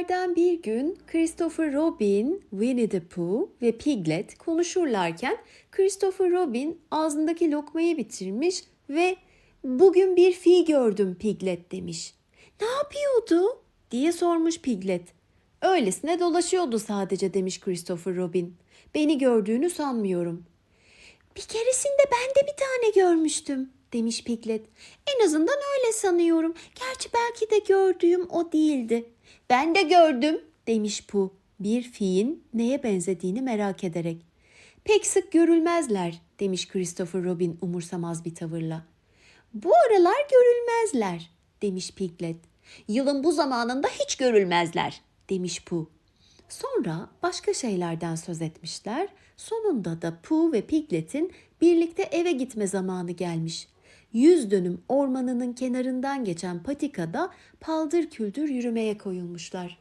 Günlerden bir gün Christopher Robin, Winnie the Pooh ve Piglet konuşurlarken Christopher Robin ağzındaki lokmayı bitirmiş ve "Bugün bir fi gördüm Piglet." demiş. "Ne yapıyordu?" diye sormuş Piglet. "Öylesine dolaşıyordu sadece." demiş Christopher Robin. "Beni gördüğünü sanmıyorum." Bir keresinde ben de bir tane görmüştüm demiş Piglet. En azından öyle sanıyorum. Gerçi belki de gördüğüm o değildi. Ben de gördüm demiş Pu. Bir fiin neye benzediğini merak ederek. Pek sık görülmezler demiş Christopher Robin umursamaz bir tavırla. Bu aralar görülmezler demiş Piglet. Yılın bu zamanında hiç görülmezler demiş Pu. Sonra başka şeylerden söz etmişler. Sonunda da Pooh ve Piglet'in birlikte eve gitme zamanı gelmiş. Yüz dönüm ormanının kenarından geçen patikada paldır küldür yürümeye koyulmuşlar.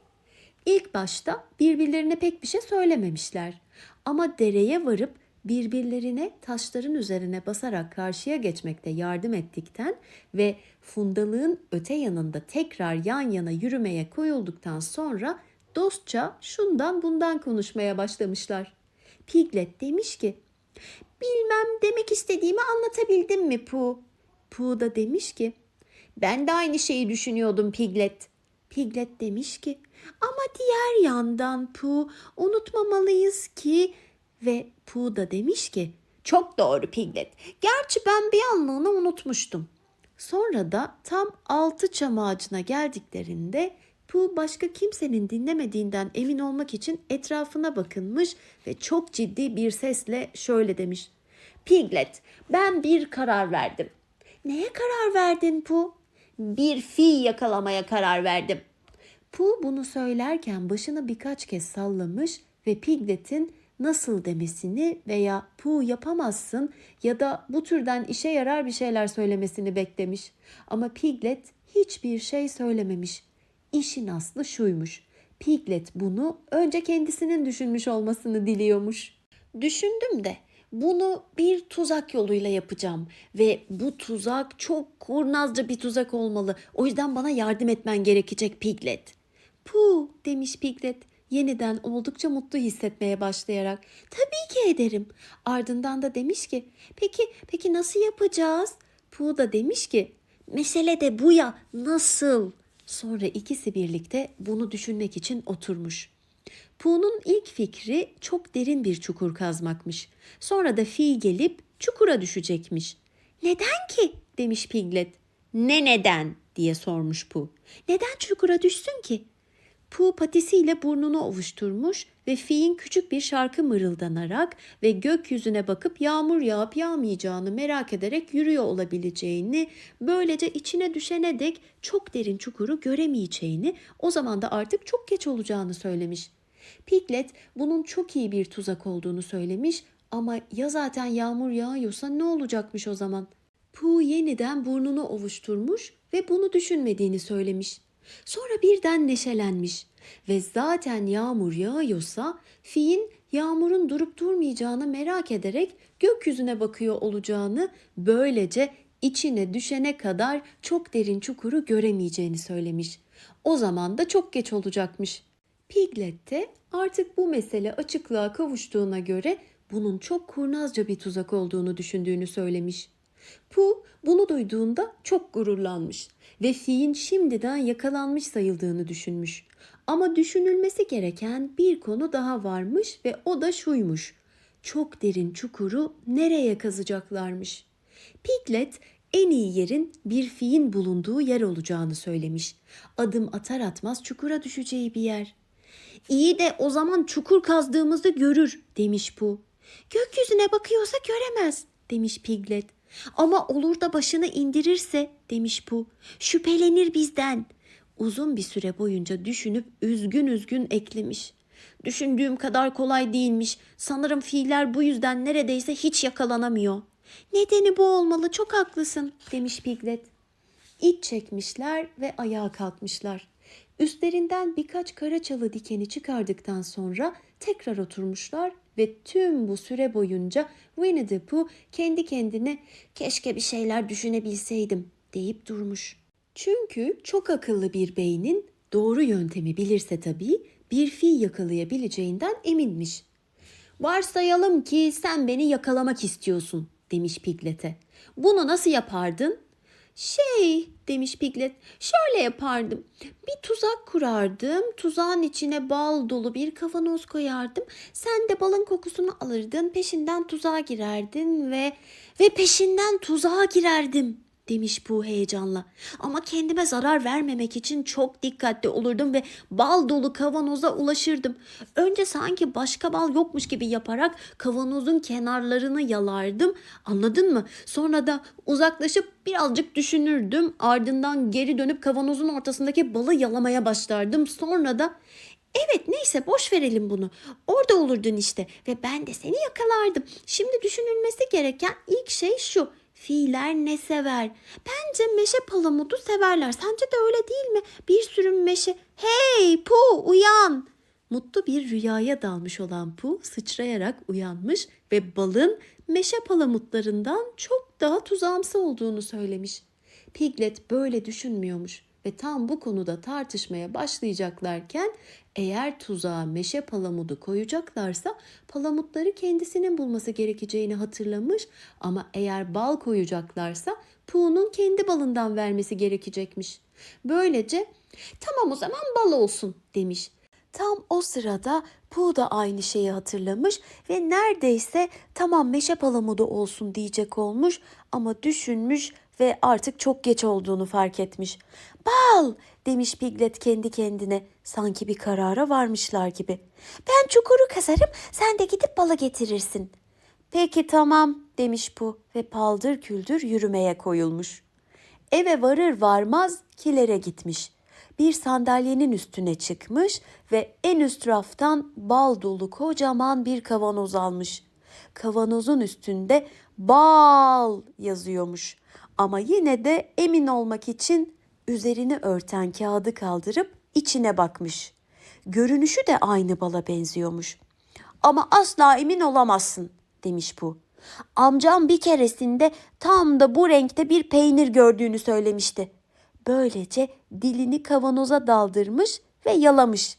İlk başta birbirlerine pek bir şey söylememişler. Ama dereye varıp birbirlerine taşların üzerine basarak karşıya geçmekte yardım ettikten ve fundalığın öte yanında tekrar yan yana yürümeye koyulduktan sonra dostça şundan bundan konuşmaya başlamışlar. Piglet demiş ki, bilmem demek istediğimi anlatabildim mi Pu? Pu da demiş ki, ben de aynı şeyi düşünüyordum Piglet. Piglet demiş ki, ama diğer yandan Pu unutmamalıyız ki ve Pu da demiş ki, çok doğru Piglet. Gerçi ben bir anlığını unutmuştum. Sonra da tam altı çam ağacına geldiklerinde Pooh başka kimsenin dinlemediğinden emin olmak için etrafına bakınmış ve çok ciddi bir sesle şöyle demiş. Piglet, ben bir karar verdim. Neye karar verdin Pooh? Bir fi yakalamaya karar verdim. Pooh bunu söylerken başını birkaç kez sallamış ve Piglet'in nasıl demesini veya Pooh yapamazsın ya da bu türden işe yarar bir şeyler söylemesini beklemiş. Ama Piglet hiçbir şey söylememiş. İşin aslı şuymuş. Piglet bunu önce kendisinin düşünmüş olmasını diliyormuş. Düşündüm de bunu bir tuzak yoluyla yapacağım ve bu tuzak çok kurnazca bir tuzak olmalı. O yüzden bana yardım etmen gerekecek Piglet. Pu demiş Piglet yeniden oldukça mutlu hissetmeye başlayarak. Tabii ki ederim. Ardından da demiş ki peki peki nasıl yapacağız? Pu da demiş ki mesele de bu ya nasıl? Sonra ikisi birlikte bunu düşünmek için oturmuş. Pu'nun ilk fikri çok derin bir çukur kazmakmış. Sonra da Fi gelip çukura düşecekmiş. Neden ki? demiş Piglet. Ne neden? diye sormuş Pu. Neden çukura düşsün ki? Pu patisiyle burnunu ovuşturmuş ve Fi'in küçük bir şarkı mırıldanarak ve gökyüzüne bakıp yağmur yağıp yağmayacağını merak ederek yürüyor olabileceğini, böylece içine düşene dek çok derin çukuru göremeyeceğini, o zaman da artık çok geç olacağını söylemiş. Piglet bunun çok iyi bir tuzak olduğunu söylemiş ama ya zaten yağmur yağıyorsa ne olacakmış o zaman? Pooh yeniden burnunu ovuşturmuş ve bunu düşünmediğini söylemiş. Sonra birden neşelenmiş ve zaten yağmur yağıyorsa Fi'nin yağmurun durup durmayacağını merak ederek gökyüzüne bakıyor olacağını böylece içine düşene kadar çok derin çukuru göremeyeceğini söylemiş. O zaman da çok geç olacakmış. Piglet de artık bu mesele açıklığa kavuştuğuna göre bunun çok kurnazca bir tuzak olduğunu düşündüğünü söylemiş. Pu bunu duyduğunda çok gururlanmış ve Fi'nin şimdiden yakalanmış sayıldığını düşünmüş. Ama düşünülmesi gereken bir konu daha varmış ve o da şuymuş. Çok derin çukuru nereye kazacaklarmış? Piglet en iyi yerin bir fiin bulunduğu yer olacağını söylemiş. Adım atar atmaz çukura düşeceği bir yer. İyi de o zaman çukur kazdığımızda görür demiş Pu. Gökyüzüne bakıyorsa göremez demiş Piglet. Ama olur da başını indirirse demiş bu. Şüphelenir bizden. Uzun bir süre boyunca düşünüp üzgün üzgün eklemiş. Düşündüğüm kadar kolay değilmiş. Sanırım fiiller bu yüzden neredeyse hiç yakalanamıyor. Nedeni bu olmalı çok haklısın demiş Piglet. İç çekmişler ve ayağa kalkmışlar. Üstlerinden birkaç kara çalı dikeni çıkardıktan sonra tekrar oturmuşlar ve tüm bu süre boyunca Winnie the Pooh kendi kendine keşke bir şeyler düşünebilseydim deyip durmuş. Çünkü çok akıllı bir beynin Doğru yöntemi bilirse tabii bir fil yakalayabileceğinden eminmiş. Varsayalım ki sen beni yakalamak istiyorsun demiş Piglet'e. Bunu nasıl yapardın? Şey demiş Piglet şöyle yapardım. Bir tuzak kurardım. Tuzağın içine bal dolu bir kavanoz koyardım. Sen de balın kokusunu alırdın. Peşinden tuzağa girerdin ve ve peşinden tuzağa girerdim demiş bu heyecanla. Ama kendime zarar vermemek için çok dikkatli olurdum ve bal dolu kavanoza ulaşırdım. Önce sanki başka bal yokmuş gibi yaparak kavanozun kenarlarını yalardım. Anladın mı? Sonra da uzaklaşıp birazcık düşünürdüm. Ardından geri dönüp kavanozun ortasındaki balı yalamaya başlardım. Sonra da Evet neyse boş verelim bunu. Orada olurdun işte ve ben de seni yakalardım. Şimdi düşünülmesi gereken ilk şey şu. Fiiller ne sever? Bence meşe palamudu severler. Sence de öyle değil mi? Bir sürü meşe. Hey Pu uyan. Mutlu bir rüyaya dalmış olan Pu sıçrayarak uyanmış ve balın meşe palamutlarından çok daha tuzağımsı olduğunu söylemiş. Piglet böyle düşünmüyormuş ve tam bu konuda tartışmaya başlayacaklarken eğer tuzağa meşe palamudu koyacaklarsa palamutları kendisinin bulması gerekeceğini hatırlamış ama eğer bal koyacaklarsa Pu'nun kendi balından vermesi gerekecekmiş. Böylece tamam o zaman bal olsun demiş. Tam o sırada Pooh da aynı şeyi hatırlamış ve neredeyse tamam meşe palamudu olsun diyecek olmuş ama düşünmüş ve artık çok geç olduğunu fark etmiş. Bal demiş Piglet kendi kendine sanki bir karara varmışlar gibi. Ben çukuru kazarım sen de gidip balı getirirsin. Peki tamam demiş Pooh ve paldır küldür yürümeye koyulmuş. Eve varır varmaz kilere gitmiş. Bir sandalyenin üstüne çıkmış ve en üst raftan bal dolu kocaman bir kavanoz almış. Kavanozun üstünde bal yazıyormuş. Ama yine de emin olmak için üzerini örten kağıdı kaldırıp içine bakmış. Görünüşü de aynı bala benziyormuş. Ama asla emin olamazsın demiş bu. Amcam bir keresinde tam da bu renkte bir peynir gördüğünü söylemişti. Böylece dilini kavanoza daldırmış ve yalamış.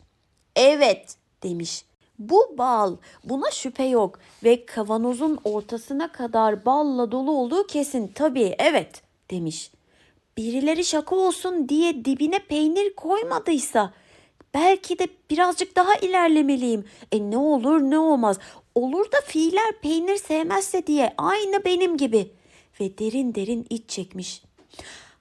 Evet demiş. Bu bal, buna şüphe yok ve kavanozun ortasına kadar balla dolu olduğu kesin. Tabii evet demiş. Birileri şaka olsun diye dibine peynir koymadıysa belki de birazcık daha ilerlemeliyim. E ne olur ne olmaz. Olur da fiiller peynir sevmezse diye aynı benim gibi. Ve derin derin iç çekmiş.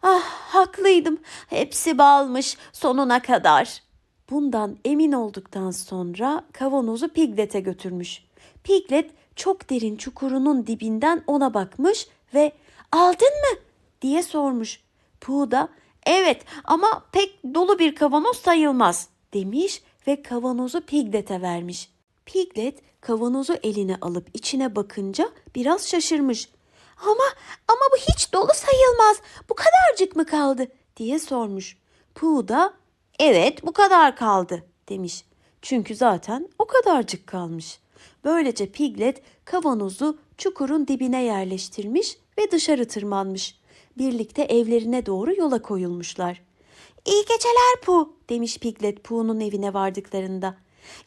Ah haklıydım. Hepsi balmış sonuna kadar. Bundan emin olduktan sonra kavanozu Piglet'e götürmüş. Piglet çok derin çukurunun dibinden ona bakmış ve aldın mı diye sormuş. Pooh da evet ama pek dolu bir kavanoz sayılmaz demiş ve kavanozu Piglet'e vermiş. Piglet kavanozu eline alıp içine bakınca biraz şaşırmış. Ama ama bu hiç dolu sayılmaz. Bu kadarcık mı kaldı diye sormuş. Pooh da evet bu kadar kaldı demiş. Çünkü zaten o kadarcık kalmış. Böylece Piglet kavanozu çukurun dibine yerleştirmiş ve dışarı tırmanmış. Birlikte evlerine doğru yola koyulmuşlar. İyi geceler Pooh demiş Piglet Pooh'un evine vardıklarında.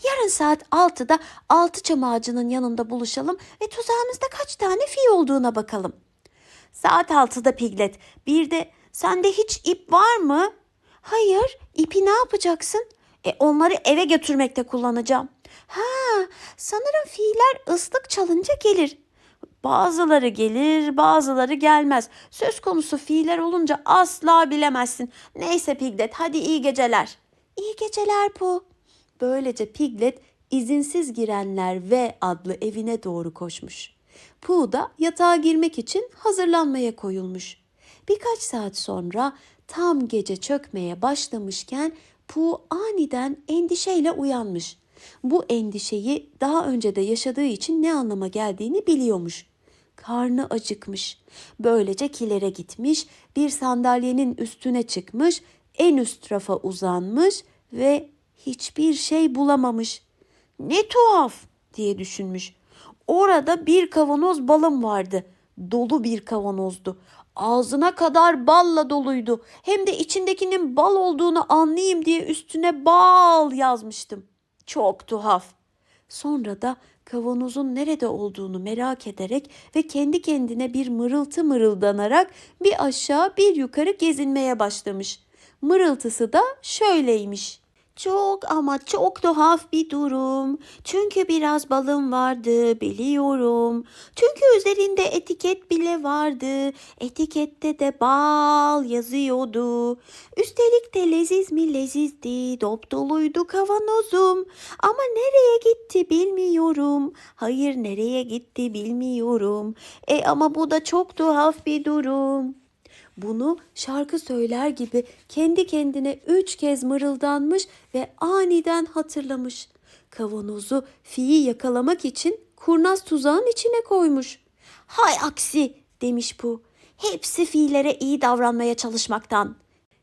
Yarın saat 6'da altı çam ağacının yanında buluşalım ve tuzağımızda kaç tane fi olduğuna bakalım. Saat 6'da Piglet. Bir de sende hiç ip var mı? Hayır, ipi ne yapacaksın? E onları eve götürmekte kullanacağım. Ha, sanırım fiiller ıslık çalınca gelir. Bazıları gelir, bazıları gelmez. Söz konusu fiiller olunca asla bilemezsin. Neyse Piglet, hadi iyi geceler. İyi geceler Pooh. Böylece Piglet izinsiz girenler ve adlı evine doğru koşmuş. Pooh da yatağa girmek için hazırlanmaya koyulmuş. Birkaç saat sonra tam gece çökmeye başlamışken Pooh aniden endişeyle uyanmış. Bu endişeyi daha önce de yaşadığı için ne anlama geldiğini biliyormuş. Karnı acıkmış. Böylece kilere gitmiş, bir sandalyenin üstüne çıkmış, en üst rafa uzanmış ve hiçbir şey bulamamış. Ne tuhaf diye düşünmüş. Orada bir kavanoz balım vardı. dolu bir kavanozdu. Ağzına kadar balla doluydu. Hem de içindekinin bal olduğunu anlayayım diye üstüne bal yazmıştım. Çok tuhaf. Sonra da kavanozun nerede olduğunu merak ederek ve kendi kendine bir mırıltı mırıldanarak bir aşağı bir yukarı gezinmeye başlamış. Mırıltısı da şöyleymiş. Çok ama çok tuhaf bir durum. Çünkü biraz balım vardı biliyorum. Çünkü üzerinde etiket bile vardı. Etikette de bal yazıyordu. Üstelik de leziz mi lezizdi. Dop doluydu kavanozum. Ama nereye gitti bilmiyorum. Hayır nereye gitti bilmiyorum. E ama bu da çok tuhaf bir durum. Bunu şarkı söyler gibi kendi kendine üç kez mırıldanmış ve aniden hatırlamış. Kavanozu fiyi yakalamak için kurnaz tuzağın içine koymuş. Hay aksi demiş bu. Hepsi fiillere iyi davranmaya çalışmaktan.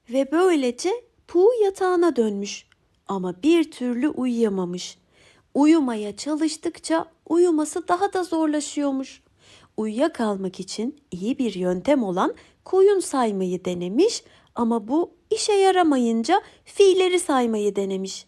Ve böylece Pu yatağına dönmüş. Ama bir türlü uyuyamamış. Uyumaya çalıştıkça uyuması daha da zorlaşıyormuş. Uyuyakalmak için iyi bir yöntem olan koyun saymayı denemiş ama bu işe yaramayınca fiilleri saymayı denemiş.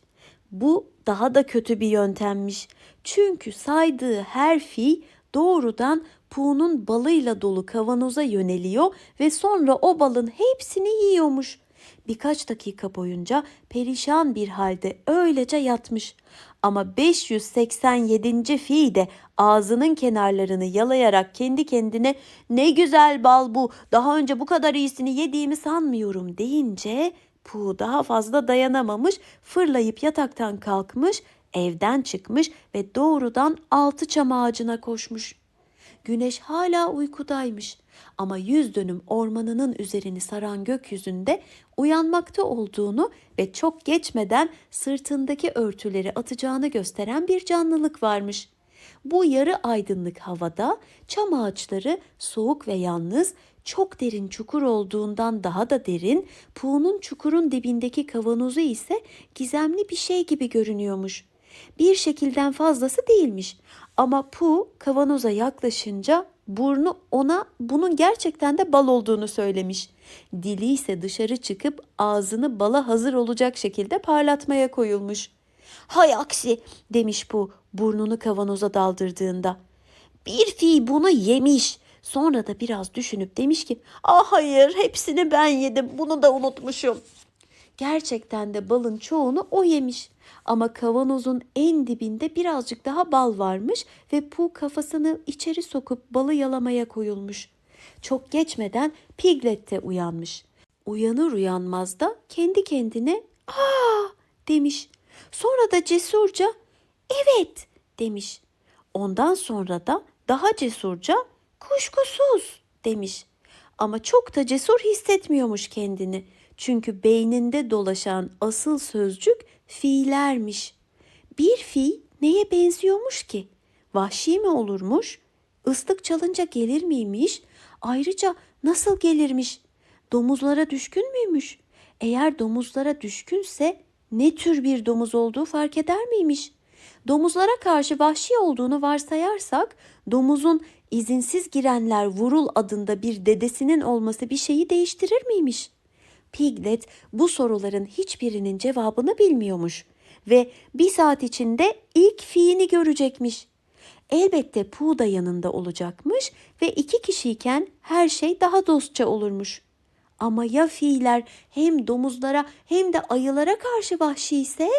Bu daha da kötü bir yöntemmiş. Çünkü saydığı her fi doğrudan Pu'nun balıyla dolu kavanoza yöneliyor ve sonra o balın hepsini yiyormuş. Birkaç dakika boyunca perişan bir halde öylece yatmış. Ama 587. fi de ağzının kenarlarını yalayarak kendi kendine ne güzel bal bu daha önce bu kadar iyisini yediğimi sanmıyorum deyince Pu daha fazla dayanamamış fırlayıp yataktan kalkmış evden çıkmış ve doğrudan altı çam ağacına koşmuş. Güneş hala uykudaymış ama yüz dönüm ormanının üzerini saran gökyüzünde uyanmakta olduğunu ve çok geçmeden sırtındaki örtüleri atacağını gösteren bir canlılık varmış. Bu yarı aydınlık havada çam ağaçları soğuk ve yalnız çok derin çukur olduğundan daha da derin, Pu'nun çukurun dibindeki kavanozu ise gizemli bir şey gibi görünüyormuş. Bir şekilden fazlası değilmiş ama Pu kavanoza yaklaşınca burnu ona bunun gerçekten de bal olduğunu söylemiş. Dili ise dışarı çıkıp ağzını bala hazır olacak şekilde parlatmaya koyulmuş. Hay aksi demiş bu burnunu kavanoza daldırdığında. Bir fi bunu yemiş. Sonra da biraz düşünüp demiş ki ah hayır hepsini ben yedim bunu da unutmuşum. Gerçekten de balın çoğunu o yemiş. Ama kavanozun en dibinde birazcık daha bal varmış ve Pu kafasını içeri sokup balı yalamaya koyulmuş. Çok geçmeden Piglet de uyanmış. Uyanır uyanmaz da kendi kendine ''Aa!'' demiş. Sonra da cesurca ''Evet'' demiş. Ondan sonra da daha cesurca ''Kuşkusuz'' demiş. Ama çok da cesur hissetmiyormuş kendini. Çünkü beyninde dolaşan asıl sözcük fiillermiş. Bir fi neye benziyormuş ki? Vahşi mi olurmuş? Islık çalınca gelir miymiş? Ayrıca nasıl gelirmiş? Domuzlara düşkün müymüş? Eğer domuzlara düşkünse ne tür bir domuz olduğu fark eder miymiş? Domuzlara karşı vahşi olduğunu varsayarsak domuzun izinsiz girenler vurul adında bir dedesinin olması bir şeyi değiştirir miymiş? Piglet bu soruların hiçbirinin cevabını bilmiyormuş ve bir saat içinde ilk fiini görecekmiş. Elbette Pooh da yanında olacakmış ve iki kişiyken her şey daha dostça olurmuş. Ama ya fiiller hem domuzlara hem de ayılara karşı vahşi ise?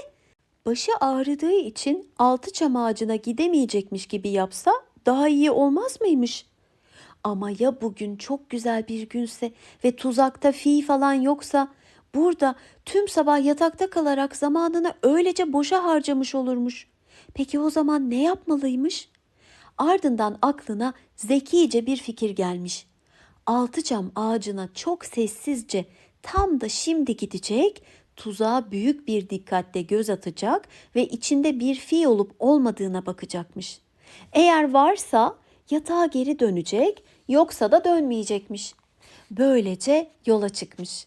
Başı ağrıdığı için altı çam ağacına gidemeyecekmiş gibi yapsa daha iyi olmaz mıymış? Ama ya bugün çok güzel bir günse ve tuzakta fi falan yoksa burada tüm sabah yatakta kalarak zamanını öylece boşa harcamış olurmuş. Peki o zaman ne yapmalıymış? Ardından aklına zekice bir fikir gelmiş. Altı çam ağacına çok sessizce tam da şimdi gidecek, tuzağa büyük bir dikkatle göz atacak ve içinde bir fi olup olmadığına bakacakmış. Eğer varsa yatağa geri dönecek, yoksa da dönmeyecekmiş. Böylece yola çıkmış.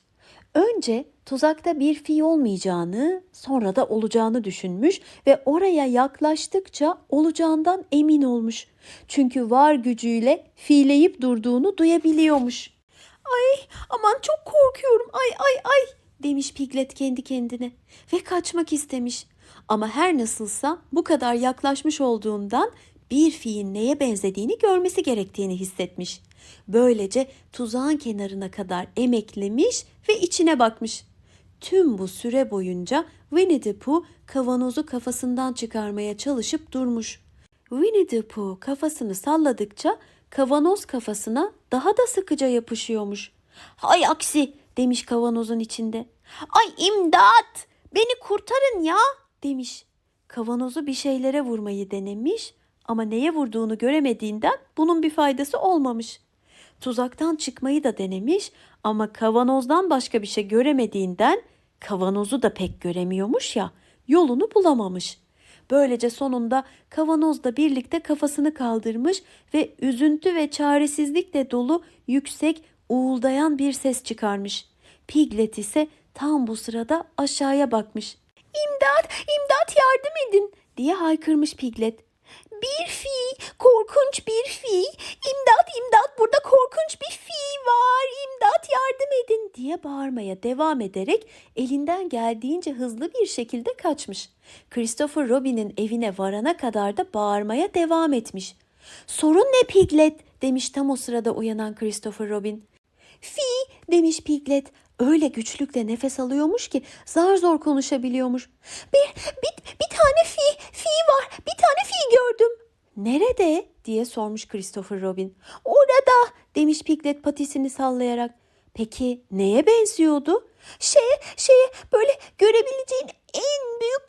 Önce Tuzakta bir fi olmayacağını, sonra da olacağını düşünmüş ve oraya yaklaştıkça olacağından emin olmuş. Çünkü var gücüyle fiileyip durduğunu duyabiliyormuş. Ay aman çok korkuyorum ay ay ay demiş Piglet kendi kendine ve kaçmak istemiş. Ama her nasılsa bu kadar yaklaşmış olduğundan bir fiin neye benzediğini görmesi gerektiğini hissetmiş. Böylece tuzağın kenarına kadar emeklemiş ve içine bakmış. Tüm bu süre boyunca Winnie the Pooh kavanozu kafasından çıkarmaya çalışıp durmuş. Winnie the Pooh kafasını salladıkça kavanoz kafasına daha da sıkıca yapışıyormuş. Hay aksi demiş kavanozun içinde. Ay imdat beni kurtarın ya demiş. Kavanozu bir şeylere vurmayı denemiş ama neye vurduğunu göremediğinden bunun bir faydası olmamış. Tuzaktan çıkmayı da denemiş ama kavanozdan başka bir şey göremediğinden kavanozu da pek göremiyormuş ya yolunu bulamamış. Böylece sonunda kavanozla birlikte kafasını kaldırmış ve üzüntü ve çaresizlikle dolu yüksek uğuldayan bir ses çıkarmış. Piglet ise tam bu sırada aşağıya bakmış. İmdat, imdat yardım edin diye haykırmış Piglet. Bir fi, korkunç bir fi. İmdat, imdat burada korkunç bir fi var. İmdat yardım edin diye bağırmaya devam ederek elinden geldiğince hızlı bir şekilde kaçmış. Christopher Robin'in evine varana kadar da bağırmaya devam etmiş. Sorun ne Piglet demiş tam o sırada uyanan Christopher Robin. Fi demiş Piglet. Öyle güçlükle nefes alıyormuş ki zar zor konuşabiliyormuş. Bir, bir, bir tane fi, fi var. Bir tane fi gördüm. Nerede? diye sormuş Christopher Robin. Orada demiş Piglet patisini sallayarak. Peki neye benziyordu? Şeye, şeye böyle görebileceğin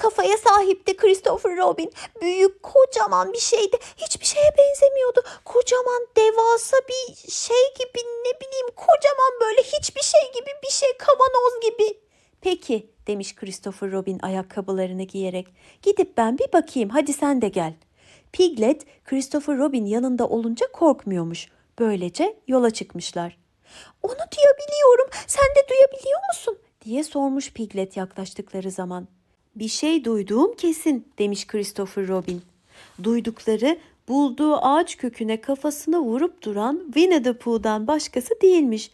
kafaya sahipti Christopher Robin. Büyük, kocaman bir şeydi. Hiçbir şeye benzemiyordu. Kocaman, devasa bir şey gibi ne bileyim kocaman böyle hiçbir şey gibi bir şey kavanoz gibi. Peki demiş Christopher Robin ayakkabılarını giyerek. Gidip ben bir bakayım hadi sen de gel. Piglet Christopher Robin yanında olunca korkmuyormuş. Böylece yola çıkmışlar. Onu duyabiliyorum. Sen de duyabiliyor musun? diye sormuş Piglet yaklaştıkları zaman. Bir şey duyduğum kesin demiş Christopher Robin. Duydukları bulduğu ağaç köküne kafasını vurup duran Winnie the Pooh'dan başkası değilmiş.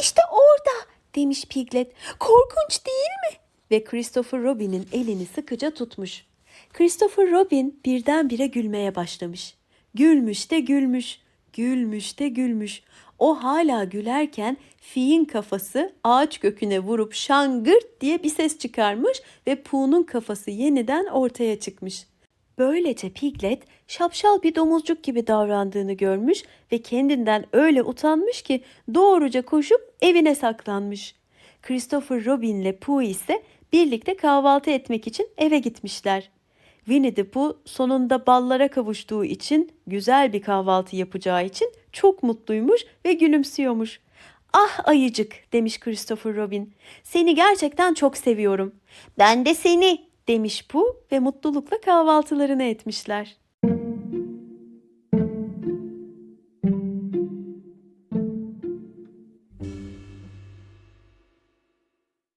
İşte orada demiş Piglet. Korkunç değil mi? Ve Christopher Robin'in elini sıkıca tutmuş. Christopher Robin birdenbire gülmeye başlamış. Gülmüş de gülmüş, gülmüş de gülmüş. O hala gülerken fiin kafası ağaç köküne vurup şangırt diye bir ses çıkarmış ve Pu'nun kafası yeniden ortaya çıkmış. Böylece Piglet şapşal bir domuzcuk gibi davrandığını görmüş ve kendinden öyle utanmış ki doğruca koşup evine saklanmış. Christopher Robin ile Pooh ise birlikte kahvaltı etmek için eve gitmişler. Winnie the Pooh sonunda ballara kavuştuğu için güzel bir kahvaltı yapacağı için çok mutluymuş ve gülümsüyormuş. Ah ayıcık demiş Christopher Robin. Seni gerçekten çok seviyorum. Ben de seni demiş Pooh ve mutlulukla kahvaltılarını etmişler.